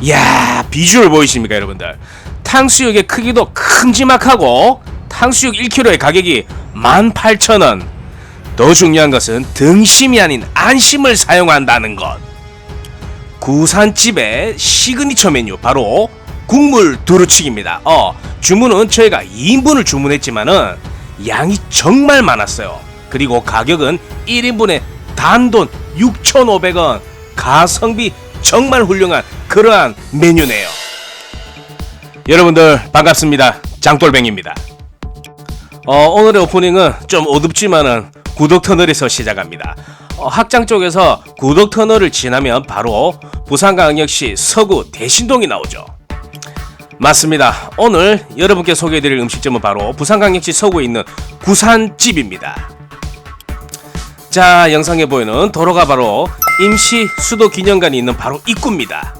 이야 비주얼 보이십니까 여러분들? 탕수육의 크기도 큼지막하고 탕수육 1kg의 가격이 18,000원. 더 중요한 것은 등심이 아닌 안심을 사용한다는 것. 구산집의 시그니처 메뉴 바로 국물 두루치기입니다. 어 주문은 저희가 2인분을 주문했지만은 양이 정말 많았어요. 그리고 가격은 1인분에 단돈 6,500원. 가성비 정말 훌륭한 그러한 메뉴네요. 여러분들 반갑습니다. 장돌뱅입니다. 어, 오늘의 오프닝은 좀 어둡지만은 구독 터널에서 시작합니다. 어, 학장 쪽에서 구독 터널을 지나면 바로 부산광역시 서구 대신동이 나오죠. 맞습니다. 오늘 여러분께 소개해드릴 음식점은 바로 부산광역시 서구에 있는 구산집입니다. 자, 영상에 보이는 도로가 바로 임시 수도 기념관이 있는 바로 입구입니다.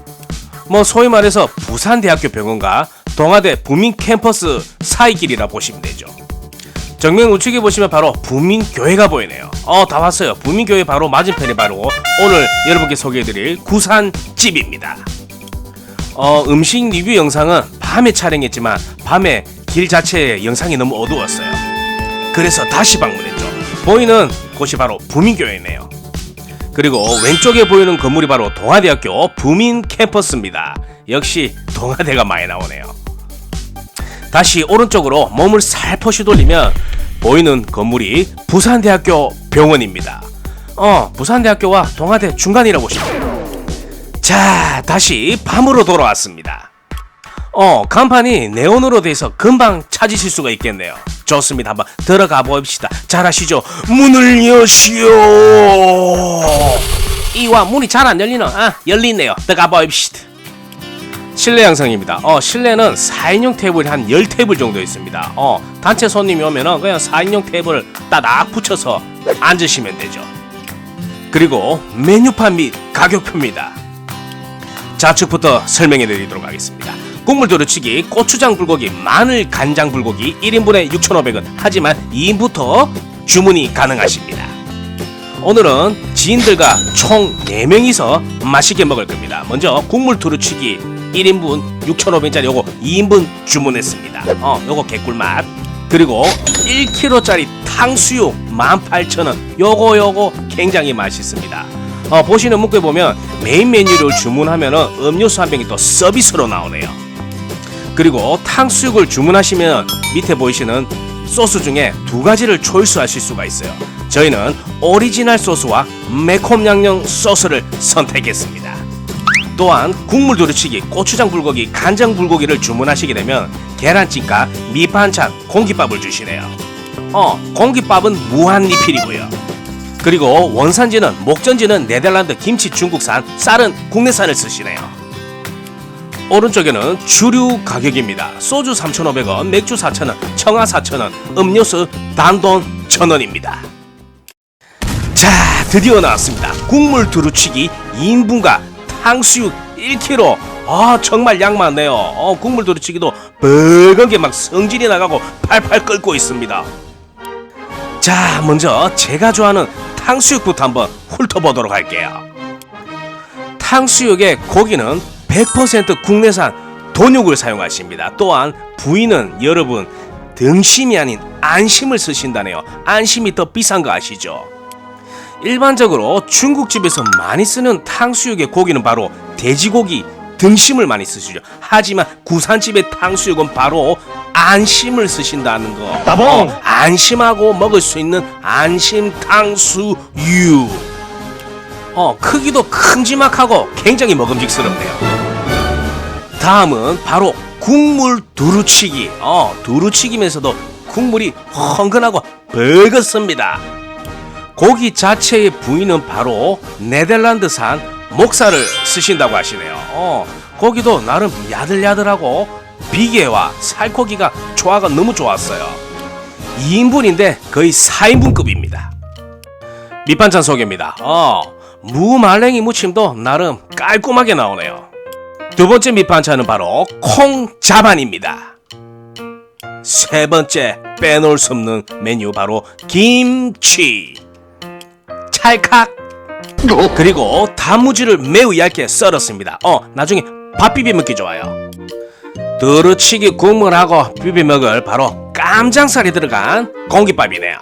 뭐 소위 말해서 부산대학교 병원과 동아대 부민 캠퍼스 사이길이라 보시면 되죠. 정면 우측에 보시면 바로 부민교회가 보이네요. 어, 다 왔어요. 부민교회 바로 맞은편에 바로 오늘 여러분께 소개해드릴 구산집입니다. 어, 음식 리뷰 영상은 밤에 촬영했지만 밤에 길 자체의 영상이 너무 어두웠어요. 그래서 다시 방문했죠. 보이는 곳이 바로 부민교회네요. 그리고 왼쪽에 보이는 건물이 바로 동아대학교 부민 캠퍼스입니다. 역시 동아대가 많이 나오네요. 다시 오른쪽으로 몸을 살포시 돌리면 보이는 건물이 부산대학교 병원입니다. 어, 부산대학교와 동아대 중간이라고 보시면 돼요. 자, 다시 밤으로 돌아왔습니다. 어, 간판이 네온으로 돼서 금방 찾으실 수가 있겠네요. 좋습니다. 한번 들어가 봅시다. 잘하시죠? 문을 여시오. 이와 문이 잘 안 열리나? 아, 열리네요. 들어가 봅시다. 실내 양상입니다. 어, 실내는 4인용 테이블이 한 10테이블 정도 있습니다. 어, 단체 손님이 오면은 그냥 4인용 테이블 따닥 붙여서 앉으시면 되죠. 그리고 메뉴판 및 가격표입니다. 좌측부터 설명해 드리도록 하겠습니다. 국물 두루치기, 고추장 불고기, 마늘 간장 불고기 1인분에 6,500원. 하지만 2인부터 주문이 가능하십니다. 오늘은 지인들과 총 4명이서 맛있게 먹을 겁니다. 먼저 국물 두루치기 1인분 6,500원짜리 요거 2인분 주문했습니다. 어, 요거 개꿀맛. 그리고 1kg짜리 탕수육 18,000원. 요거 요거 굉장히 맛있습니다. 어, 보시는 문구에 보면 메인 메뉴를 주문하면은 음료수 한 병이 또 서비스로 나오네요. 그리고 탕수육을 주문하시면 밑에 보이시는 소스 중에 두 가지를 초이스하실 수가 있어요. 저희는 오리지널 소스와 매콤 양념 소스를 선택했습니다. 또한 국물 두루치기, 고추장 불고기, 간장 불고기를 주문하시게 되면 계란찜과 밑반찬, 공깃밥을 주시네요. 어, 공깃밥은 무한 리필이고요. 그리고 원산지는 목전지는 네덜란드 김치 중국산, 쌀은 국내산을 쓰시네요. 오른쪽에는 주류 가격입니다. 소주 3,500원, 맥주 4,000원, 청아 4,000원, 음료수 단돈 1,000원입니다. 자, 드디어 나왔습니다. 국물 두루치기 2인분과 탕수육 1kg. 아, 정말 양 많네요. 어, 국물 두루치기도 빨간 게막 성질이 나가고 팔팔 끓고 있습니다. 자, 먼저 제가 좋아하는 탕수육부터 한번 훑어보도록 할게요. 탕수육의 고기는 100% 국내산 돈육을 사용하십니다. 또한 부위는 여러분 등심이 아닌 안심을 쓰신다네요. 안심이 더 비싼 거 아시죠? 일반적으로 중국집에서 많이 쓰는 탕수육의 고기는 바로 돼지고기 등심을 많이 쓰시죠. 하지만 구산집의 탕수육은 바로 안심을 쓰신다는 거. 따봉! 어, 안심하고 먹을 수 있는 안심 탕수육. 어, 크기도 큼지막하고 굉장히 먹음직스럽네요. 다음은 바로 국물 두루치기. 어, 두루치기면서도 국물이 헝근하고 벌겋습니다. 고기 자체의 부위는 바로 네덜란드산 목살을 쓰신다고 하시네요. 어, 고기도 나름 야들야들하고 비계와 살코기가 조화가 너무 좋았어요. 2인분인데 거의 4인분급입니다. 밑반찬 소개입니다. 어, 무 말랭이 무침도 나름 깔끔하게 나오네요. 두 번째 밑반찬은 바로 콩자반입니다. 세 번째 빼놓을 수 없는 메뉴 바로 김치. 찰칵. 그리고 단무지를 매우 얇게 썰었습니다. 어, 나중에 밥 비벼 먹기 좋아요. 두루치기 국물하고 비벼 먹을 바로 깜장살이 들어간 공깃밥이네요.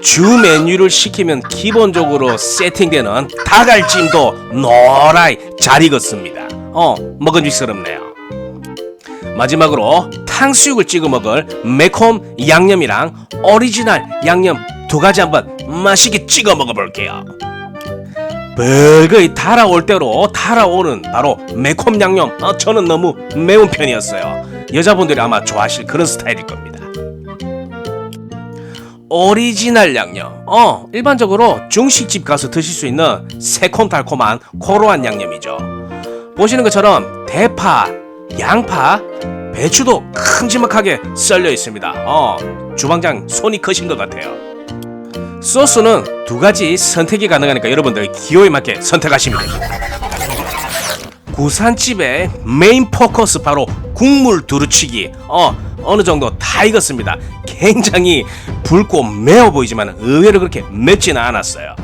주 메뉴를 시키면 기본적으로 세팅되는 닭알찜도 노라이 잘 익었습니다. 어, 먹음직스럽네요. 마지막으로 탕수육을 찍어 먹을 매콤 양념이랑 오리지널 양념 두 가지 한번 맛있게 찍어 먹어볼게요. 버거이 달아올 대로 달아오는 바로 매콤 양념. 어, 저는 너무 매운 편이었어요. 여자분들이 아마 좋아하실 그런 스타일일 겁니다. 오리지널 양념. 어, 일반적으로 중식집 가서 드실 수 있는 새콤달콤한 고로한 양념이죠. 보시는 것처럼 대파, 양파, 배추도 큼지막하게 썰려 있습니다. 어, 주방장 손이 크신 것 같아요. 소스는 두 가지 선택이 가능하니까 여러분들 기호에 맞게 선택하시면 됩니다. 구산집의 메인 포커스 바로 국물 두루치기. 어, 어느 정도 다 익었습니다. 굉장히 붉고 매워 보이지만 의외로 그렇게 맵지는 않았어요.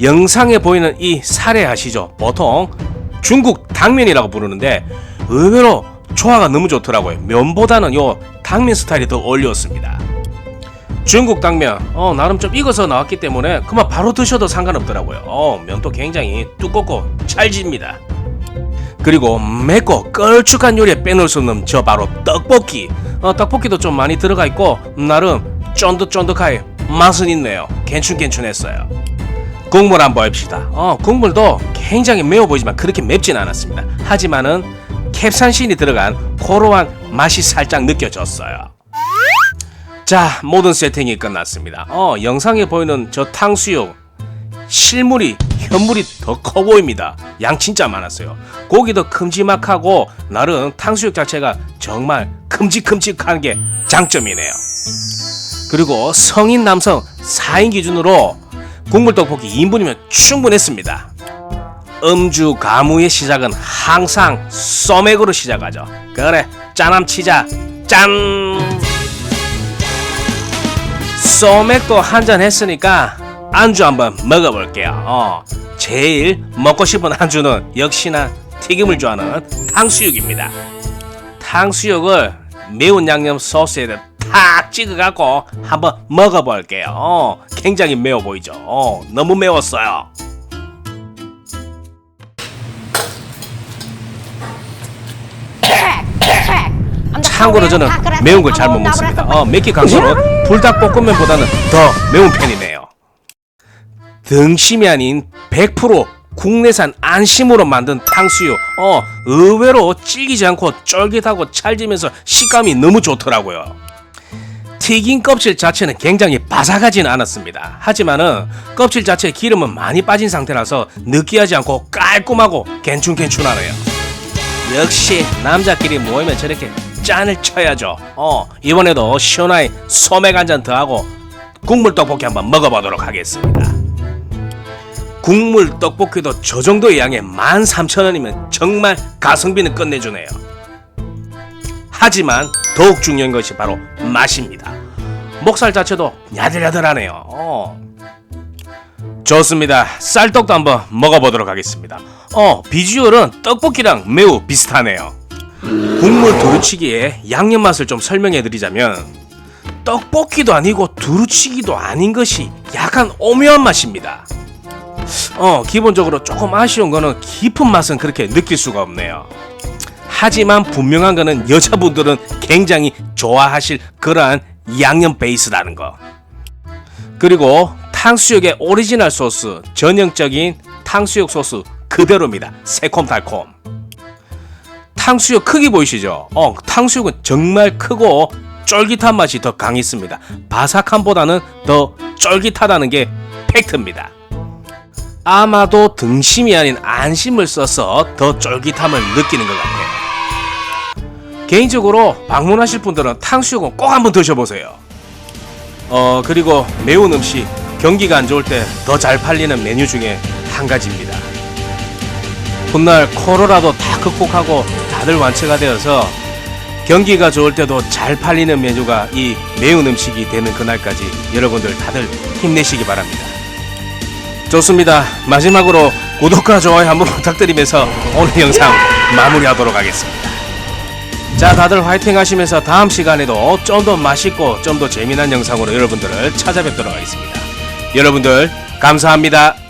영상에 보이는 이 사례 아시죠? 보통 중국 당면이라고 부르는데 의외로 조화가 너무 좋더라고요. 면보다는 요 당면 스타일이 더 어울렸습니다. 중국 당면 어 나름 좀 익어서 나왔기 때문에 그만 바로 드셔도 상관없더라고요. 어 면도 굉장히 두껍고 찰집니다. 그리고 맵고 걸쭉한 요리에 빼놓을 수 없는 저 바로 떡볶이. 어, 떡볶이도 좀 많이 들어가 있고 나름 쫀득쫀득하게 맛은 있네요. 괜춘괜춘했어요. 국물 한번 봅시다. 어, 국물도 굉장히 매워 보이지만 그렇게 맵진 않았습니다. 하지만은 캡산신이 들어간 고로한 맛이 살짝 느껴졌어요. 자, 모든 세팅이 끝났습니다. 어, 영상에 보이는 저 탕수육 실물이 현물이 더 커 보입니다. 양 진짜 많았어요. 고기도 큼지막하고 나름 탕수육 자체가 정말 큼직큼직한 게 장점이네요. 그리고 성인 남성 4인 기준으로 국물 떡볶이 2인분이면 충분했습니다. 음주 가무의 시작은 항상 소맥으로 시작하죠. 그래, 짠함 치자. 짠! 소맥도 한 잔 했으니까 안주 한번 먹어볼게요. 어, 제일 먹고 싶은 안주는 역시나 튀김을 좋아하는 탕수육입니다. 탕수육을 매운 양념 소스에 탁 찍어갖고 한번 먹어볼게요. 어, 굉장히 매워 보이죠? 어, 너무 매웠어요. 참고로 저는 매운 걸 잘 못 먹습니다. 어, 맵기 강수는 불닭볶음면보다는 더 매운 편이네요. 등심이 아닌 100% 국내산 안심으로 만든 탕수육. 어, 의외로 질기지 않고 쫄깃하고 찰지면서 식감이 너무 좋더라고요. 튀긴 껍질 자체는 굉장히 바삭하지는 않았습니다. 하지만은 껍질 자체에 기름은 많이 빠진 상태라서 느끼하지 않고 깔끔하고 괜춘괜춘하네요. 역시 남자끼리 모이면 저렇게 짠을 쳐야죠. 어, 이번에도 시원하게 소맥 한 잔 더하고 국물 떡볶이 한번 먹어보도록 하겠습니다. 국물 떡볶이도 저 정도의 양에 13,000원이면 정말 가성비는 끝내주네요. 하지만 더욱 중요한 것이 바로 맛입니다. 목살 자체도 야들야들하네요. 어. 좋습니다. 쌀떡도 한번 먹어보도록 하겠습니다. 어, 비주얼은 떡볶이랑 매우 비슷하네요. 국물 두루치기의 양념 맛을 좀 설명해 드리자면 떡볶이도 아니고 두루치기도 아닌 것이 약간 오묘한 맛입니다. 어, 기본적으로 조금 아쉬운 거는 깊은 맛은 그렇게 느낄 수가 없네요. 하지만 분명한 거는 여자분들은 굉장히 좋아하실 그러한 양념 베이스라는 거. 그리고 탕수육의 오리지널 소스, 전형적인 탕수육 소스 그대로입니다. 새콤달콤. 탕수육 크기 보이시죠? 어, 탕수육은 정말 크고 쫄깃한 맛이 더 강했습니다. 바삭함보다는 더 쫄깃하다는 게 팩트입니다. 아마도 등심이 아닌 안심을 써서 더 쫄깃함을 느끼는 것 같아요. 개인적으로 방문하실 분들은 탕수육은 꼭 한번 드셔보세요. 어 그리고 매운 음식 경기가 안 좋을 때 더 잘 팔리는 메뉴 중에 한 가지입니다. 훗날 코로나도 다 극복하고 다들 완치가 되어서 경기가 좋을 때도 잘 팔리는 메뉴가 이 매운 음식이 되는 그날까지 여러분들 다들 힘내시기 바랍니다. 좋습니다. 마지막으로 구독과 좋아요 한번 부탁드리면서 오늘 영상 마무리하도록 하겠습니다. 자, 다들 화이팅 하시면서 다음 시간에도 좀 더 맛있고 좀 더 재미난 영상으로 여러분들을 찾아뵙도록 하겠습니다. 여러분들 감사합니다.